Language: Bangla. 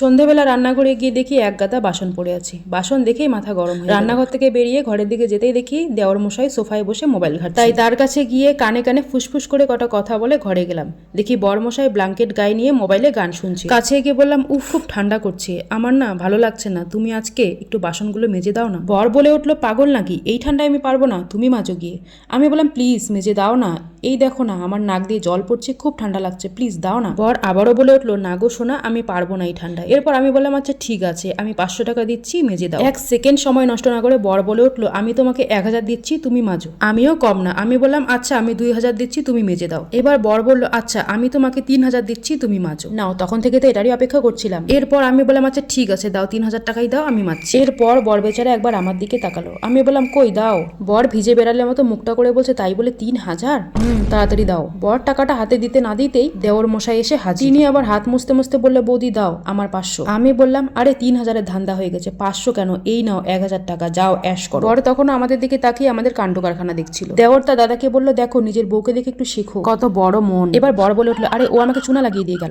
সন্ধেবেলা রান্নাঘরে গিয়ে দেখি এক গাদা বাসন পড়ে আছে। বাসন দেখেই মাথা গরম রান্নাঘর থেকে বেরিয়ে ঘরের দিকে যেতেই দেখি দেওয়ার মশাই সোফায় বসে মোবাইল ঘাট তাই তার কাছে গিয়ে কানে কানে ফুসফুস করে কটা কথা বলে ঘরে গেলাম। দেখি বরমশাই ব্ল্যাঙ্কেট গায়ে নিয়ে মোবাইলে গান শুনছে। কাছে গিয়ে বললাম, উফ, খুব ঠান্ডা করছে। আমার না ভালো লাগছে না। তুমি আজকে একটু বাসনগুলো মেজে দাও না। বর বলে উঠল, পাগল নাকি? এই ঠান্ডায় আমি পারব না। তুমি মাজো গিয়ে। আমি বললাম, প্লিজ, মেজে দাও না। এই দেখো না, আমার নাক দিয়ে জল পড়ছে, খুব ঠান্ডা লাগছে। প্লিজ দাও না। বর আবারও বলে উঠল, না গো শোনা আমি পারব না এই ঠান্ডায়। এরপর আমি বললাম আচ্ছা ঠিক আছে, আমি পাঁচশো টাকা দিচ্ছি, মেজে দাও। এক সেকেন্ড সময় নষ্ট না করে বর বলে উঠল, আমি তোমাকে এক হাজার দিচ্ছি, তুমি মাজো। আমিও কম না, আমি বললাম আচ্ছা আমি দুই হাজার দিচ্ছি, তুমি মেজে দাও। এবার বর বলল আচ্ছা আমি তোমাকে তিন হাজার দিচ্ছি, তুমি মাজো। নাও, তখন থেকে তো এটারই অপেক্ষা করছিলাম। এরপর আমি বললাম আচ্ছা ঠিক আছে, দাও, তিন হাজার টাকাই দাও, আমি মারছি এরপর বর বেচারা একবার আমার দিকে তাকালো। আমি বললাম, কই, দাও। বর ভিজে বেড়ালে মতো মুখটা করে বলছে, তাই বলে তিন হাজার? হুম, তাড়াতাড়ি দাও। বর টাকাটা হাতে দিতে না দিতেই দেওর মশাই এসে হাজি তিনি আবার হাত মুছতে মুছতে বললে, বৌদি, দাও, আমার পাঁচশো। আমি বললাম আরে তিন হাজারের ধান্দা হয়ে গেছে। পাঁচশো কেন? এই নাও এক হাজার টাকা যাও অ্যাশ করো। বর তখন আমাদের দিকে তাকিয়ে আমাদের কাণ্ড কারখানা দেখছিল। দেওয়ার তা দাদাকে বলল দেখো নিজের বউকে দেখে একটু শেখো। কত বড় মন। এবার বড় বলে উঠল আরে ও আমাকে চুনা লাগিয়ে দিয়ে গেল।